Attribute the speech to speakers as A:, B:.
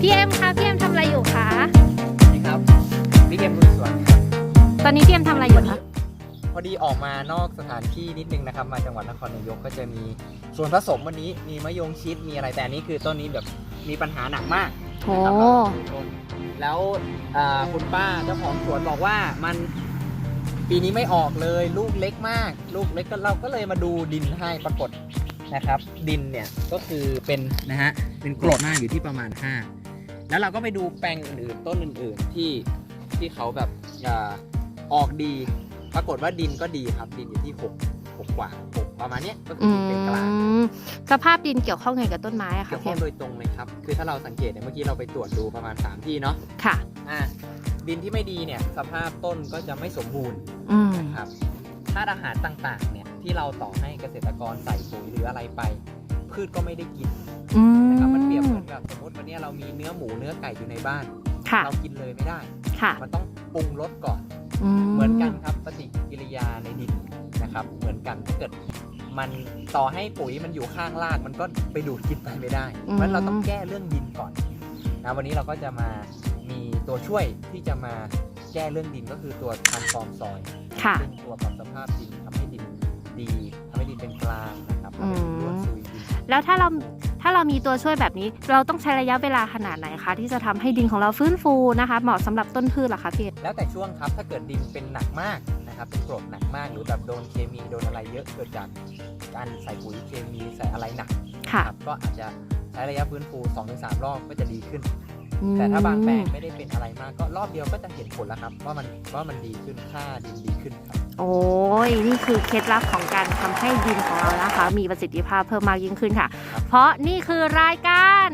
A: พี่เอ็มคะพี่เอ็มทำอะไรอยู่คะ
B: นี่ครับบิ๊กเอ็มลุยสวนครับ
A: ตอนนี้พี่เอ็มทำอะไรอยู่คะ
B: พอดีออกมานอกสถานที่นิดนึงนะครับ มาจังหวัดนครนายกก็จะมีส่วนผสมวันนี้มีมะยงชิดมีอะไรแต่อันนี้คือต้นนี้แบบมีปัญหาหนักมาก
A: โอ้
B: นะครับเราดูต้นแล้วอ่าคุณป้าเจ้าของสวนบอกว่ามันปีนี้ไม่ออกเลยลูกเล็กมาก ลูกเล็กก็เราก็เลยมาดูดินให้ปรากฏนะครับ ดินเนี่ยก็คือเป็นนะฮะเป็นกรดหน้าอยู่ที่ประมาณ5 แล้วเราก็ไปดูแปลงอื่นๆต้นอื่นๆที่ที่เขาแบบอ่าออกดี ปรากฏว่าดินก็ดีครับดินอยู่ที่6 6กว่า6ประมาณเนี้ยก็คื
A: อื
B: อดินเป็นกลาง
A: มสภาพดินเกี่ยวข้องไงกับต้นไม้อะคะ
B: เกี่ยว
A: พี่
B: ข้อ
A: เอ็
B: ง
A: ม
B: โดยตรงเลยครับ คือถ้าเราสังเกตเนี่ยเมื่อกี้เราไปตรวจดูประมาณ3ที่เนาะ
A: ค่ะ
B: อะดินที่ไม่ดีเนี่ยสภาพต้นก็จะไม่สมบูรณ์
A: อืม
B: นะครับธาตุอาหารต่างๆ เนี่ยที่เราต่อให้เกษตรกรใส่ปุ๋ยหรืออะไรไป พืชก็ไม่ได้กิน
A: อืม
B: นะครับมัน อหมูเนื้อไก่อยู่ในบ้าน
A: ค่ะ
B: เรากินเลยไม่ได้
A: ค่ะ
B: มันต้องปรุงรสก่อน เหมือนกันครับปฏิกิริยาในดินนะครับ เหมือนกันถ้าเกิด มันต่อให้ปุ๋ยมันอยู่ข้างรากมันก็ไปดูดกินไปไม่ได้ เพราะฉะนั้นเราต้องแก้เรื่องดินก่อนนะวันนี้เราก็จะมามีตัวช่วยที่จะมาแก้เรื่องดินก็คือตัวทำฟอร์มซอย
A: ค่ะ
B: ซึ่งตัวปรับสภาพดินทำให้ดินดีทำให้ดินเป็นกลางนะครับทำให้ดินร่วนซุยดิน
A: แล้วถ้าเราถ้าเรามีตัวช่วยแบบนี้ เราต้องใช้ระยะเวลาขนาดไหนคะที่จะทำให้ดินของเราฟื้นฟูนะคะ เหมาะสำหรับต้นพืชหรอคะพี่
B: แล้วแต่ช่วงครับถ้าเกิดดินเป็นหนักมากนะครับเป็นกรดหนักมากหรือแบบโดนเคมีโดนอะไรเยอะเกิดจากการใส่ปุ๋ยเคมีใส่อะไรหนัก
A: ค
B: รับก็อาจจะใช้ระยะฟื้นฟู 2-3 รอบก็จะดีขึ้น แต่ถ้าบางแปลงไม่ได้เป็นอะไรมากก็รอบเดียวก็จะเห็นผลแล้วครับ ว่ามันว่ามันดีขึ้นค่าดินดีขึ้นครับ
A: โอ้ยนี่คือเคล็ดลับของการทำให้ดินของเรานะคะ มีประสิทธิภาพเพิ่มมากยิ่งขึ้นค่ะ
B: ครับ
A: เพราะนี่คือรายการ